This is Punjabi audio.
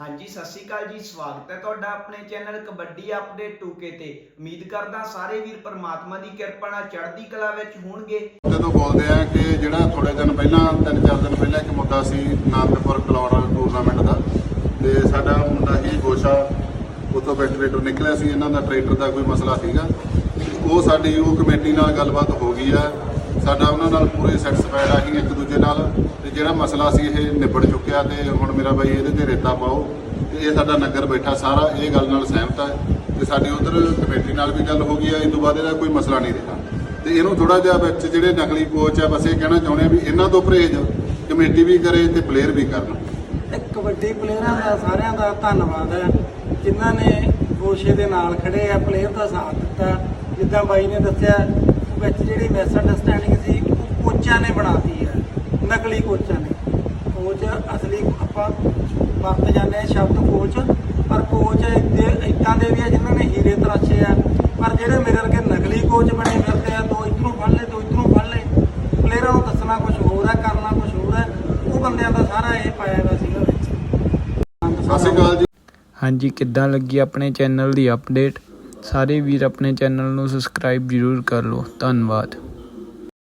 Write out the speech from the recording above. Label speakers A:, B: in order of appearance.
A: ਹਾਂਜੀ, ਸਤਿ ਸ਼੍ਰੀ ਅਕਾਲ ਜੀ, ਸਵਾਗਤ ਹੈ ਤੁਹਾਡਾ ਆਪਣੇ ਚੈਨਲ ਕਬੱਡੀ ਅਪਡੇਟ 2K ਤੇ। ਉਮੀਦ ਕਰਦਾ ਸਾਰੇ ਵੀਰ ਪਰਮਾਤਮਾ ਦੀ ਕਿਰਪਾ ਨਾਲ ਚੜ੍ਹਦੀ ਕਲਾ ਵਿੱਚ ਹੋਣਗੇ।
B: ਜਦੋਂ ਬੋਲਦੇ ਆ ਕਿ ਜਿਹੜਾ ਥੋੜੇ ਦਿਨ ਪਹਿਲਾਂ, ਤਿੰਨ ਚਾਰ ਦਿਨ ਪਹਿਲਾਂ ਇੱਕ ਮੁੱਦਾ ਸੀ ਨਾਨਕਪੁਰ ਕਲੌੜ ਟੂਰਨਾਮੈਂਟ ਦਾ। ਤੇ ਸਾਡਾ ਮੁੰਡਾ ਹੀ ਗੋਸ਼ਾ ਉਤੋਂ ਵੈਟਰੇਟਰ ਨਿਕਲਿਆ ਸੀ, ਇਹਨਾਂ ਦਾ ਟਰੈਕਟਰ ਦਾ ਕੋਈ ਮਸਲਾ ਸੀਗਾ। ਉਹ ਸਾਡੀ ਉਹ ਕਮੇਟੀ ਨਾਲ ਗੱਲਬਾਤ ਹੋ ਗਈ ਆ। ਸਾਡਾ ਉਹਨਾਂ ਨਾਲ ਪੂਰੇ ਸੈਟੀਸਫਾਈਡ ਆ ਅਸੀਂ ਇੱਕ ਦੂਜੇ ਨਾਲ। ਜਿਹੜਾ ਮਸਲਾ ਸੀ ਇਹ ਨਿਬੜ ਚੁੱਕਿਆ ਤੇ ਹੁਣ ਮੇਰਾ ਬਾਈ ਇਹਦੇ ਤੇ ਰੇਤਾ ਪਾਓ ਤੇ ਇਹ ਸਾਡਾ ਨਗਰ ਬੈਠਾ ਸਾਰਾ, ਇਹ ਗੱਲ ਨਾਲ ਸਹਿਮਤ ਹੈ ਤੇ ਸਾਡੀ ਉਧਰ ਕਮੇਟੀ ਨਾਲ ਵੀ ਗੱਲ ਹੋ ਗਈ ਆ ਇਸ ਤੋਂ ਬਾਅਦ ਇਹਦਾ ਕੋਈ ਮਸਲਾ ਨਹੀਂ ਰਿਹਾ। ਤੇ ਇਹਨੂੰ ਥੋੜਾ ਜਿਹਾ ਵਿੱਚ ਜਿਹੜੇ ਨਕਲੀ ਕੋਚ ਆ, ਬਸ ਇਹ ਕਹਿਣਾ ਚਾਹੁੰਦੇ ਆ ਵੀ ਇਹਨਾਂ ਤੋਂ ਪਰਹੇਜ਼ ਕਮੇਟੀ ਵੀ ਕਰੇ ਤੇ ਪਲੇਅਰ ਵੀ ਕਰਨ।
C: ਤੇ ਕਬੱਡੀ ਪਲੇਅਰਾਂ ਦਾ ਸਾਰਿਆਂ ਦਾ ਧੰਨਵਾਦ ਹੈ। ਜਿਨ੍ਹਾਂ ਨੇ ਗੋਸ਼ੇ ਦੇ ਨਾਲ ਖੜੇ ਆ ਪਲੇਅਰ ਦਾ ਸਾਥ ਦਿੱਤਾ। ਜਿੱਦਾਂ ਬਾਈ ਨੇ ਦੱਸਿਆ ਵਿੱਚ ਜਿਹੜੀ ਮਿਸ ਅੰਡਰਸਟੈਂਡਿੰਗ ਸੀ ਉਹ ਬਣਾਤੀ ਹੈ ਨਕਲੀ ਕੋਚਾਂ ਨੇ। ਕੋਚ ਅਸਲੀ ਆਪਾਂ ਵਰਤ ਜਾਂਦੇ ਆ ਸ਼ਬਦ ਕੋਚ ਪਰ ਕੋਚ ਇਦਾਂ ਦੇ ਵੀ ਆ ਜਿਨ੍ਹਾਂ ਨੇ ਹੀਰੇ ਤਰਾਸ਼ੇ ਆ। ਪਰ ਜਿਹੜੇ ਮੇਰੇ ਵਰਗੇ ਨਕਲੀ ਕੋਚ ਬਣੇ ਫਿਰਦੇ ਆ ਦੋ ਇਧਰੋਂ ਫੜ ਲਏ ਦੋ ਇਧਰੋਂ ਫੜ ਲਏ। ਪਲੇਅਰਾਂ ਨੂੰ ਦੱਸਣਾ ਕੁਝ ਹੋਰ ਹੈ ਕਰਨਾ ਕੁਝ ਹੋਰ ਹੈ ਉਹ ਬੰਦਿਆਂ ਦਾ ਸਾਰਾ ਇਹ ਪਾਇਆ ਹੋਇਆ ਸੀਗਾ ਵਿੱਚ।
B: ਸਤਿ ਸ਼੍ਰੀ ਅਕਾਲ ਜੀ।
A: ਹਾਂਜੀ ਕਿੱਦਾਂ ਲੱਗੀ ਆਪਣੇ ਚੈਨਲ ਦੀ ਅਪਡੇਟ ਸਾਰੇ ਵੀਰ ਆਪਣੇ ਚੈਨਲ ਨੂੰ ਸਬਸਕ੍ਰਾਈਬ ਜ਼ਰੂਰ ਕਰ ਲਓ। ਧੰਨਵਾਦ।